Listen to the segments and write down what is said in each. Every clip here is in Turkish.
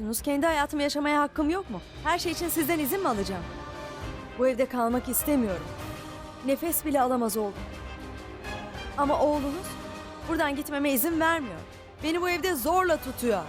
yapıyorsunuz? Kendi hayatımı yaşamaya hakkım yok mu? Her şey için sizden izin mi alacağım? Bu evde kalmak istemiyorum. Nefes bile alamaz oldum. Ama oğlunuz buradan gitmeme izin vermiyor. Beni bu evde zorla tutuyor.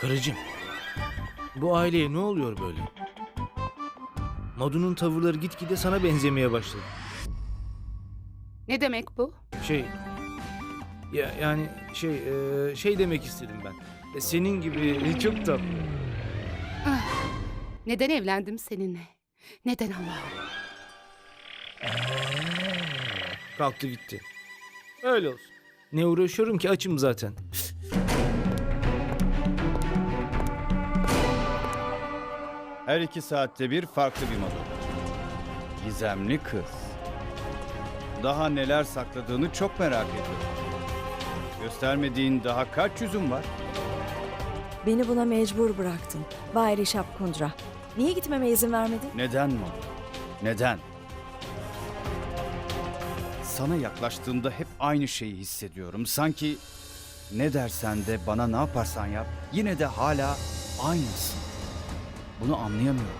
Karıcığım, bu aileye ne oluyor böyle? Madu'nun tavırları gitgide sana benzemeye başladı. Ne demek bu? Şey, ya yani şey e, şey demek istedim ben. E, senin gibi çok tatlı. Neden evlendim seninle? Neden Allah'ım? Kalktı gitti. Öyle olsun. Ne uğraşıyorum ki açım zaten. Her iki saatte bir farklı bir moda. Gizemli kız. Daha neler sakladığını çok merak ediyorum. Göstermediğin daha kaç yüzün var? Beni buna mecbur bıraktın. Bay Rişap Kundra. Niye gitmeme izin vermedin? Neden moda? Neden? Sana yaklaştığımda hep aynı şeyi hissediyorum. Sanki ne dersen de bana ne yaparsan yap yine de hala aynısın. Bunu anlayamıyorum.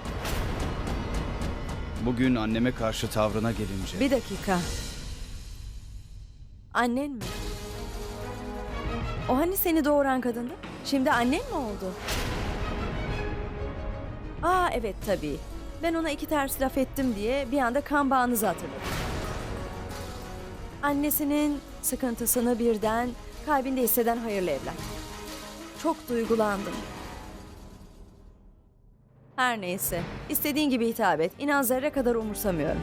Bugün anneme karşı tavrına gelince... Bir dakika. Annen mi? O hani seni doğuran kadındı? Şimdi annen mi oldu? Aa evet tabii. Ben ona iki ters laf ettim diye bir anda kan bağınızı hatırladım. Annesinin sıkıntısını birden kalbinde hisseden hayırlı evlat. Çok duygulandım. Her neyse. istediğin gibi hitap et. İnan zerre kadar umursamıyorum.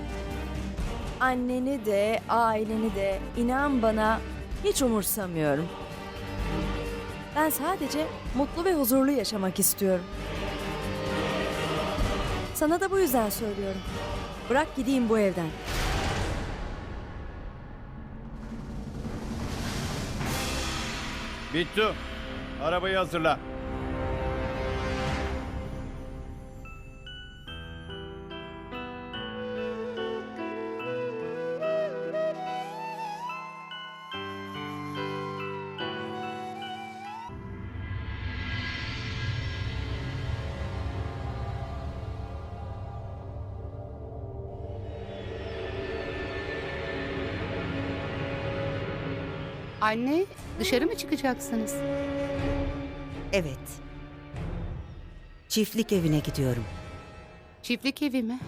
Anneni de, aileni de inan bana hiç umursamıyorum. Ben sadece mutlu ve huzurlu yaşamak istiyorum. Sana da bu yüzden söylüyorum. Bırak gideyim bu evden. Bittu. Arabayı hazırla. Anne, dışarı mı çıkacaksınız? Evet. Çiftlik evine gidiyorum. Çiftlik evi mi?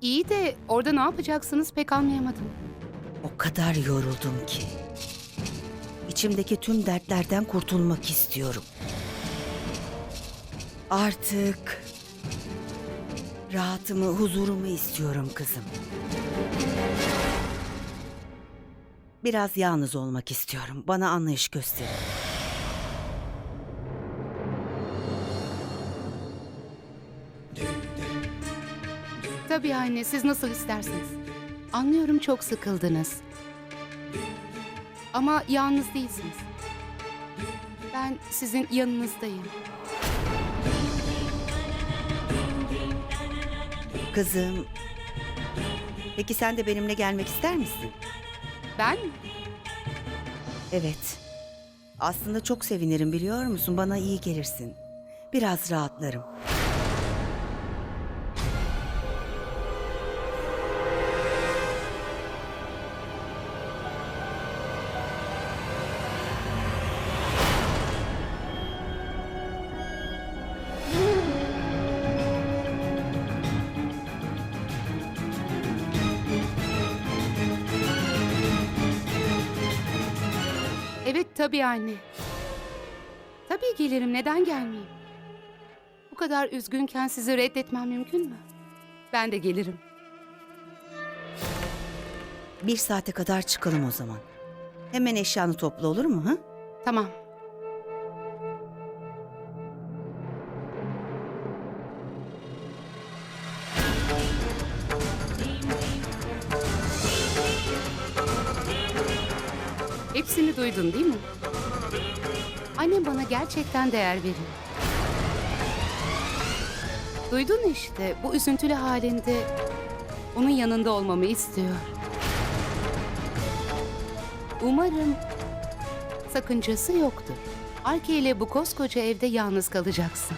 İyi de orada ne yapacaksınız pek anlayamadım. O kadar yoruldum ki. İçimdeki tüm dertlerden kurtulmak istiyorum. Artık rahatımı, huzurumu istiyorum kızım. Biraz yalnız olmak istiyorum. Bana anlayış gösterin. Tabii anne, siz nasıl isterseniz. Anlıyorum çok sıkıldınız. Ama yalnız değilsiniz. Ben sizin yanınızdayım. Kızım. Peki sen de benimle gelmek ister misin? Ben mi? Evet. Aslında çok sevinirim biliyor musun? Bana iyi gelirsin. Biraz rahatlarım. Tabii anne. Tabii gelirim neden gelmeyeyim? Bu kadar üzgünken sizi reddetmem mümkün mü? Ben de gelirim. Bir saate kadar çıkalım o zaman. Hemen eşyanı topla olur mu? Ha? Tamam. Hepsini duydun değil mi? Annem bana gerçekten değer veriyor. Duydun işte bu üzüntülü halinde onun yanında olmamı istiyor. Umarım sakıncası yoktur. Arke ile bu koskoca evde yalnız kalacaksın.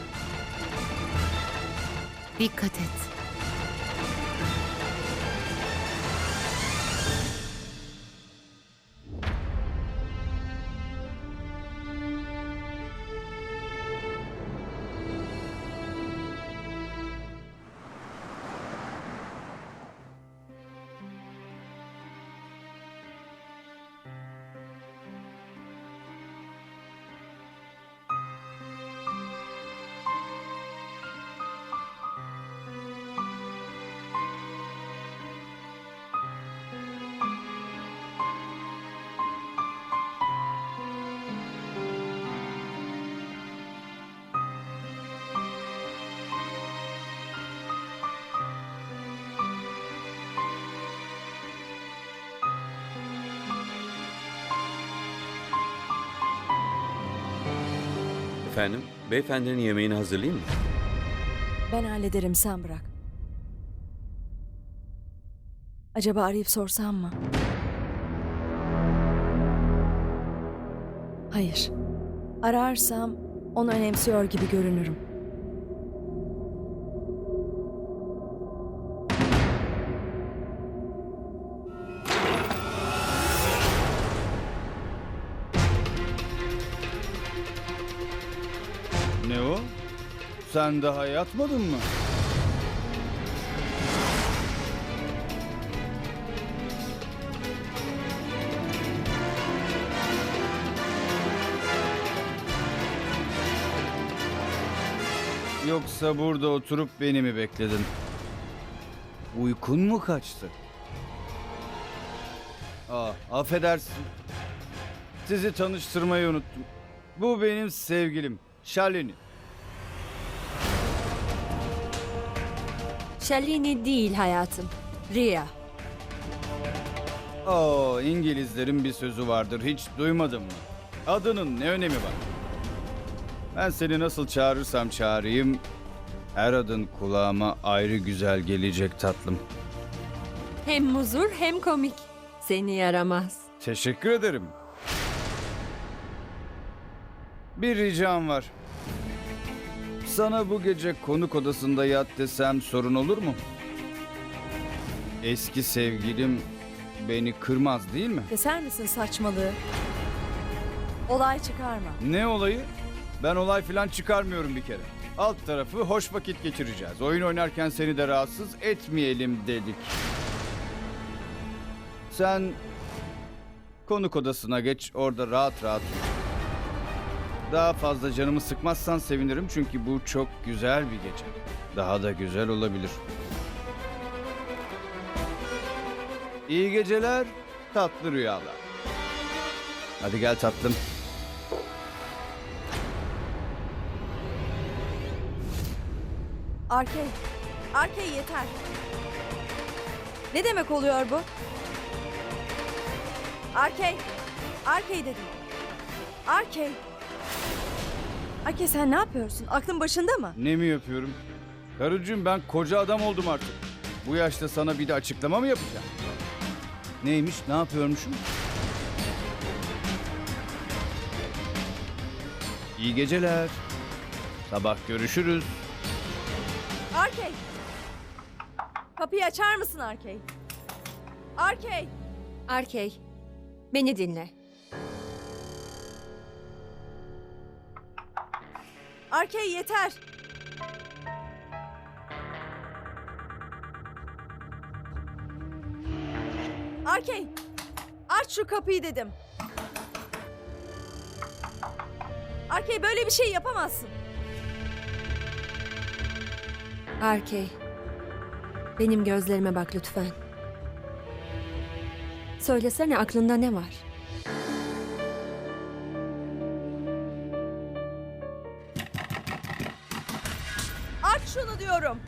Dikkat et. Efendim, beyefendinin yemeğini hazırlayayım mı? Ben hallederim sen bırak. Acaba arayıp sorsam mı? Hayır. Ararsam onu önemsiyor gibi görünürüm. Sen daha yatmadın mı? Yoksa burada oturup beni mi bekledin? Uykun mu kaçtı? Aa, affedersin. Sizi tanıştırmayı unuttum. Bu benim sevgilim, Şalini. Shalini değil hayatım. Ria. Oo, İngilizlerin bir sözü vardır. Hiç duymadın mı? Adının ne önemi var? Ben seni nasıl çağırırsam çağırayım, her adın kulağıma ayrı güzel gelecek tatlım. Hem muzur hem komik. Seni yaramaz. Teşekkür ederim. Bir ricam var. Sana bu gece konuk odasında yat desem sorun olur mu? Eski sevgilim beni kırmaz değil mi? Keser misin saçmalığı? Olay çıkarma. Ne olayı? Ben olay falan çıkarmıyorum bir kere. Alt tarafı hoş vakit geçireceğiz. Oyun oynarken seni de rahatsız etmeyelim dedik. Sen konuk odasına geç, orada rahat rahat. uyu. Daha fazla canımı sıkmazsan sevinirim çünkü bu çok güzel bir gece. Daha da güzel olabilir. İyi geceler, tatlı rüyalar. Hadi gel tatlım. Arkey. Arkey yeter. Ne demek oluyor bu? Arkey. Arkey dedim. Arkey. Arkey sen ne yapıyorsun? Aklın başında mı? Ne mi yapıyorum? Karıcığım ben koca adam oldum artık. Bu yaşta sana bir de açıklama mı yapacağım? Neymiş, ne yapıyormuşum? İyi geceler. Sabah görüşürüz. Arkey. Kapıyı açar mısın Arkey? Arkey. Arkey, beni dinle. Arkey yeter. Arkey. Aç şu kapıyı dedim. Arkey böyle bir şey yapamazsın. Arkey, benim gözlerime bak lütfen. Söylesene aklında ne var? anlamıyorum.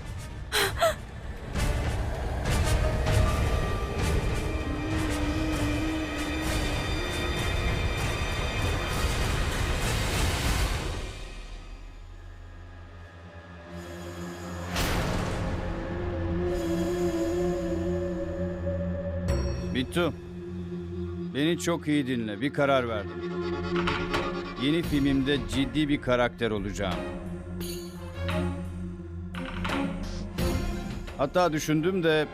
Bittu. Beni çok iyi dinle. Bir karar verdim. Yeni filmimde ciddi bir karakter olacağım. Hatta düşündüm de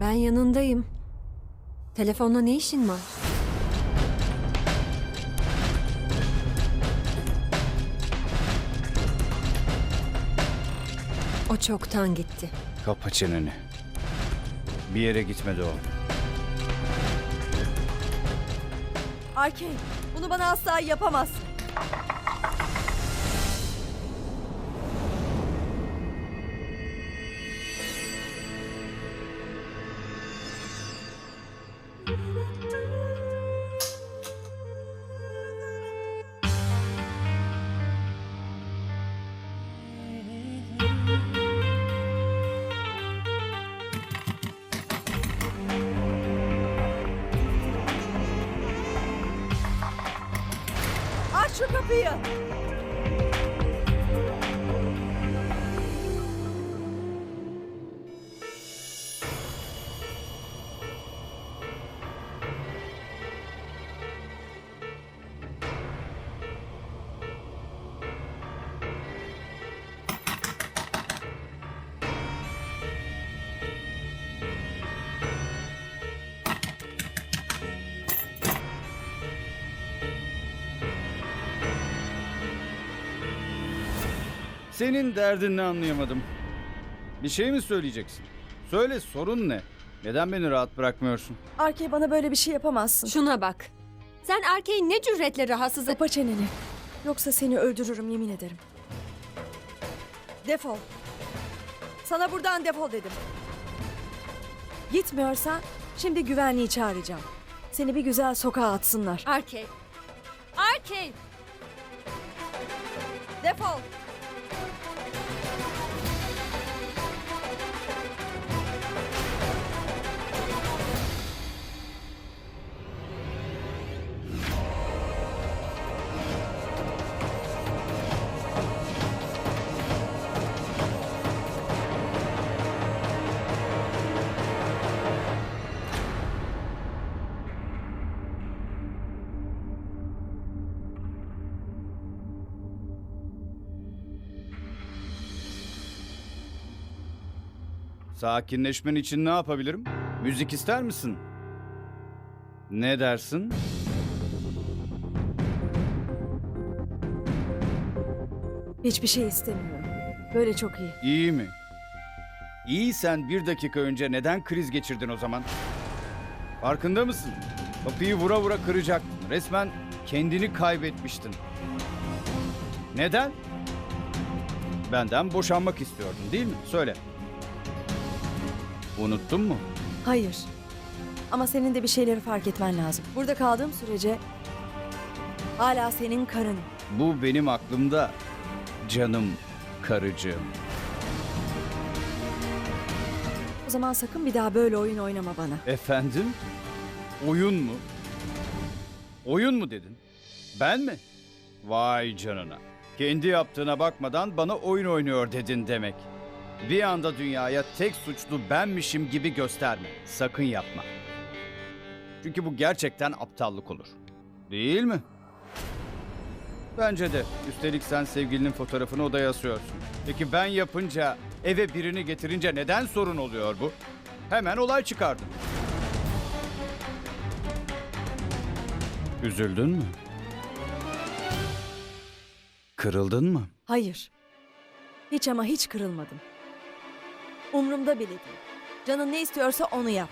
Ben yanındayım. Telefonla ne işin var? O çoktan gitti. kapa çeneni. Bir yere gitmedi o. Arkey, bunu bana asla yapamazsın. Şu kapıyı. Senin derdin ne anlayamadım. Bir şey mi söyleyeceksin? Söyle sorun ne? Neden beni rahat bırakmıyorsun? Arkey bana böyle bir şey yapamazsın. Şuna bak. Sen erkeği ne cüretle rahatsız et... Kapa çeneni. Yoksa seni öldürürüm yemin ederim. Defol. Sana buradan defol dedim. Gitmiyorsan şimdi güvenliği çağıracağım. Seni bir güzel sokağa atsınlar. Arkey. Arkey. Defol. Sakinleşmen için ne yapabilirim? Müzik ister misin? Ne dersin? Hiçbir şey istemiyorum. Böyle çok iyi. İyi mi? İyi sen bir dakika önce neden kriz geçirdin o zaman? Farkında mısın? Kapıyı vura vura kıracaktın. Resmen kendini kaybetmiştin. Neden? Benden boşanmak istiyordun değil mi? Söyle. Unuttun mu? Hayır. Ama senin de bir şeyleri fark etmen lazım. Burada kaldığım sürece hala senin karın. Bu benim aklımda. Canım karıcığım. O zaman sakın bir daha böyle oyun oynama bana. Efendim? Oyun mu? Oyun mu dedin? Ben mi? Vay canına. Kendi yaptığına bakmadan bana oyun oynuyor dedin demek. Bir anda dünyaya tek suçlu benmişim gibi gösterme. Sakın yapma. Çünkü bu gerçekten aptallık olur. Değil mi? Bence de. Üstelik sen sevgilinin fotoğrafını odaya asıyorsun. Peki ben yapınca, eve birini getirince neden sorun oluyor bu? Hemen olay çıkardın. Üzüldün mü? Kırıldın mı? Hayır. Hiç ama hiç kırılmadım. Umrumda bile değil. Canın ne istiyorsa onu yap.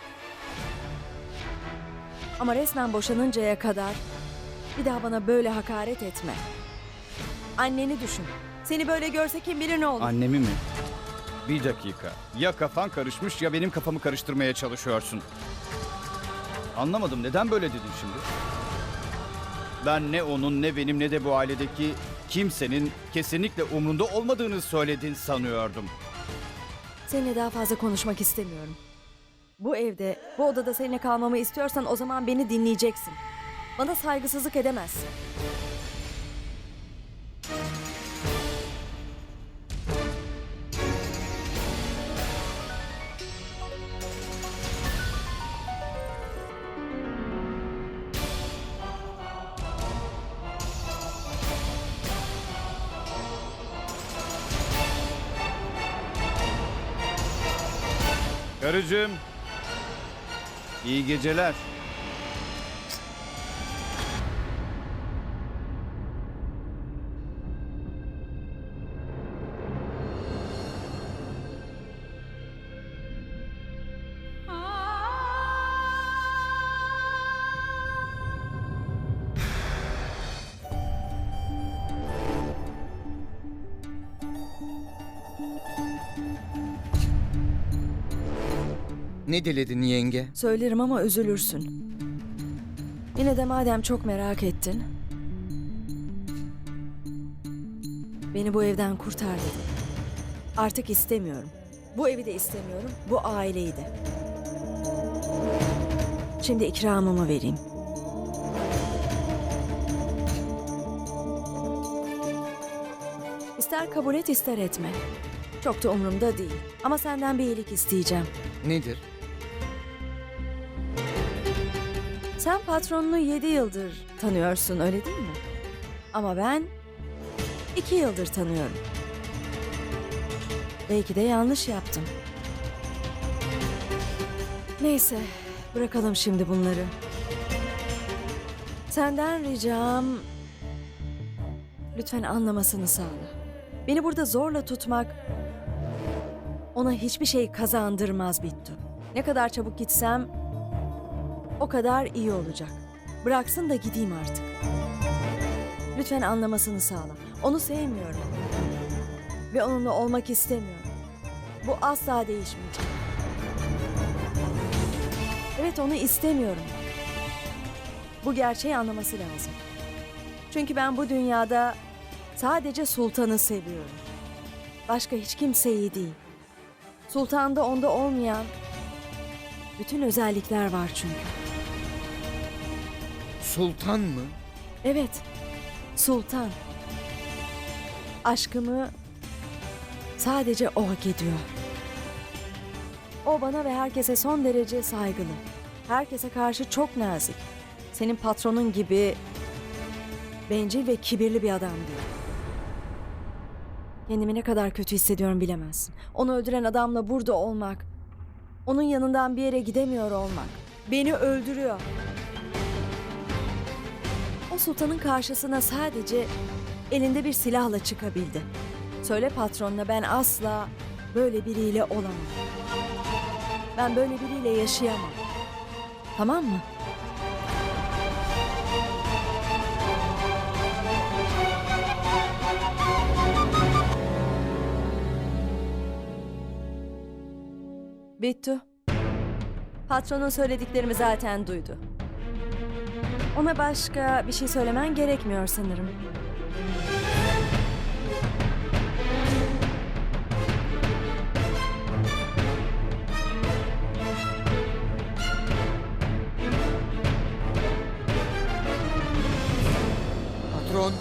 Ama resmen boşanıncaya kadar bir daha bana böyle hakaret etme. Anneni düşün. Seni böyle görse kim bilir ne olur. Annemi mi? Bir dakika. Ya kafan karışmış ya benim kafamı karıştırmaya çalışıyorsun. Anlamadım. Neden böyle dedin şimdi? Ben ne onun ne benim ne de bu ailedeki kimsenin kesinlikle umrunda olmadığını söyledin sanıyordum. Seninle daha fazla konuşmak istemiyorum. Bu evde, bu odada seninle kalmamı istiyorsan o zaman beni dinleyeceksin. Bana saygısızlık edemezsin. Karıcığım. İyi geceler. Ne diledin yenge? Söylerim ama üzülürsün. Yine de madem çok merak ettin. Beni bu evden kurtar dedim. Artık istemiyorum. Bu evi de istemiyorum, bu aileyi de. Şimdi ikramımı vereyim. İster kabul et ister etme. Çok da umurumda değil. Ama senden bir iyilik isteyeceğim. Nedir? Sen patronunu yedi yıldır tanıyorsun öyle değil mi? Ama ben iki yıldır tanıyorum. Belki de yanlış yaptım. Neyse bırakalım şimdi bunları. Senden ricam lütfen anlamasını sağla. Beni burada zorla tutmak ona hiçbir şey kazandırmaz Bittu. Ne kadar çabuk gitsem o kadar iyi olacak. Bıraksın da gideyim artık. Lütfen anlamasını sağla. Onu sevmiyorum. Ve onunla olmak istemiyorum. Bu asla değişmeyecek. Evet onu istemiyorum. Bu gerçeği anlaması lazım. Çünkü ben bu dünyada sadece sultanı seviyorum. Başka hiç kimseyi değil. Sultanda onda olmayan bütün özellikler var çünkü. Sultan mı? Evet, sultan. Aşkımı sadece o hak ediyor. O bana ve herkese son derece saygılı. Herkese karşı çok nazik. Senin patronun gibi bencil ve kibirli bir adam değil. Kendimi ne kadar kötü hissediyorum bilemezsin. Onu öldüren adamla burada olmak, onun yanından bir yere gidemiyor olmak beni öldürüyor. O sultanın karşısına sadece elinde bir silahla çıkabildi. Söyle patronuna ben asla böyle biriyle olamam. Ben böyle biriyle yaşayamam. Tamam mı? Bittu. Patronun söylediklerimi zaten duydu. Ona başka bir şey söylemen gerekmiyor sanırım. Patron,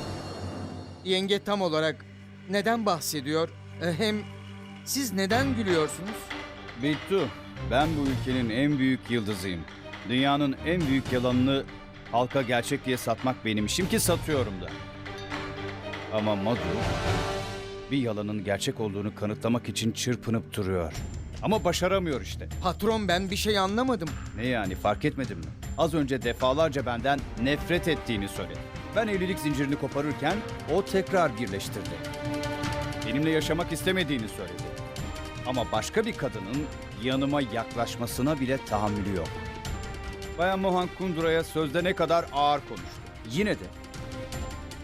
yenge tam olarak neden bahsediyor? E, Hem siz neden gülüyorsunuz? Bittu. Ben bu ülkenin en büyük yıldızıyım. Dünyanın en büyük yalanını halka gerçek diye satmak benim işim ki satıyorum da. Ama Madu bir yalanın gerçek olduğunu kanıtlamak için çırpınıp duruyor. Ama başaramıyor işte. Patron ben bir şey anlamadım. Ne yani fark etmedin mi? Az önce defalarca benden nefret ettiğini söyledi. Ben evlilik zincirini koparırken o tekrar birleştirdi. Benimle yaşamak istemediğini söyledi. Ama başka bir kadının yanıma yaklaşmasına bile tahammülü yok. Bayan Mohan Kundura'ya sözde ne kadar ağır konuştu. Yine de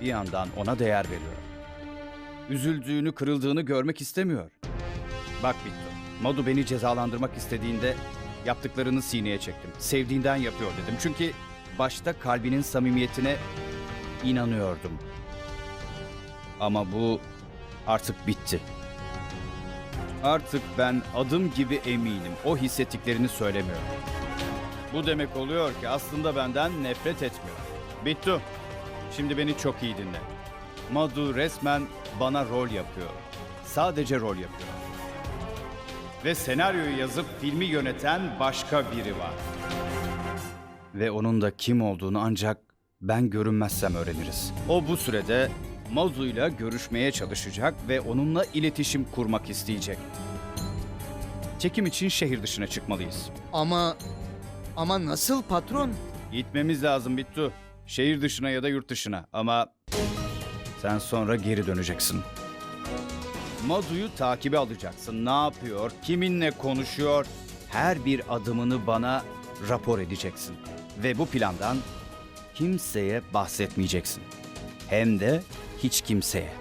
bir yandan ona değer veriyor. Üzüldüğünü, kırıldığını görmek istemiyor. Bak Bittu, Madu beni cezalandırmak istediğinde yaptıklarını sineye çektim. Sevdiğinden yapıyor dedim. Çünkü başta kalbinin samimiyetine inanıyordum. Ama bu artık bitti. Artık ben adım gibi eminim. O hissettiklerini söylemiyor. Bu demek oluyor ki aslında benden nefret etmiyor. Bittu. Şimdi beni çok iyi dinle. Madu resmen bana rol yapıyor. Sadece rol yapıyor. Ve senaryoyu yazıp filmi yöneten başka biri var. Ve onun da kim olduğunu ancak ben görünmezsem öğreniriz. O bu sürede Mazu'yla görüşmeye çalışacak ve onunla iletişim kurmak isteyecek. Çekim için şehir dışına çıkmalıyız. Ama ama nasıl patron? Gitmemiz lazım Bittu. Şehir dışına ya da yurt dışına ama sen sonra geri döneceksin. Madu'yu takibe alacaksın. Ne yapıyor, kiminle konuşuyor, her bir adımını bana rapor edeceksin. Ve bu plandan kimseye bahsetmeyeceksin. Hem de hiç kimseye.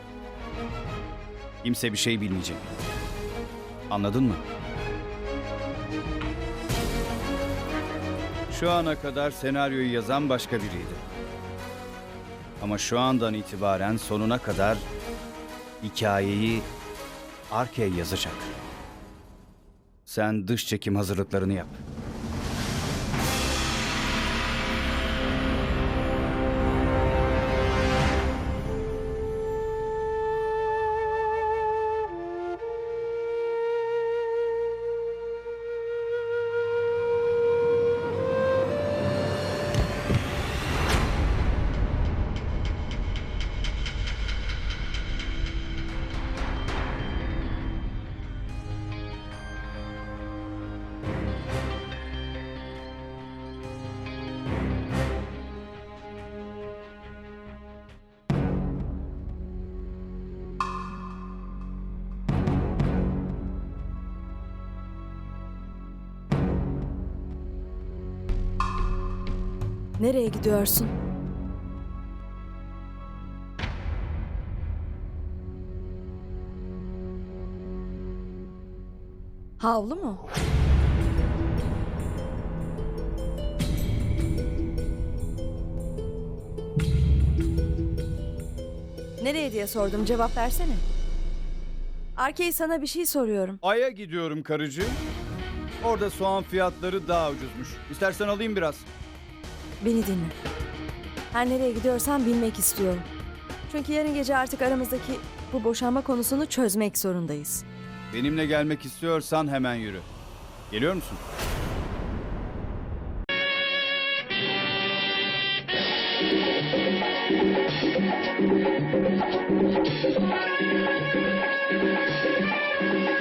Kimse bir şey bilmeyecek. Anladın mı? Şu ana kadar senaryoyu yazan başka biriydi. Ama şu andan itibaren sonuna kadar hikayeyi Arkey yazacak. Sen dış çekim hazırlıklarını yap. Nereye gidiyorsun? Havlu mu? Nereye diye sordum cevap versene. Arkey sana bir şey soruyorum. Ay'a gidiyorum karıcığım. Orada soğan fiyatları daha ucuzmuş. İstersen alayım biraz. Beni dinle. Her nereye gidiyorsan bilmek istiyorum. Çünkü yarın gece artık aramızdaki bu boşanma konusunu çözmek zorundayız. Benimle gelmek istiyorsan hemen yürü. Geliyor musun?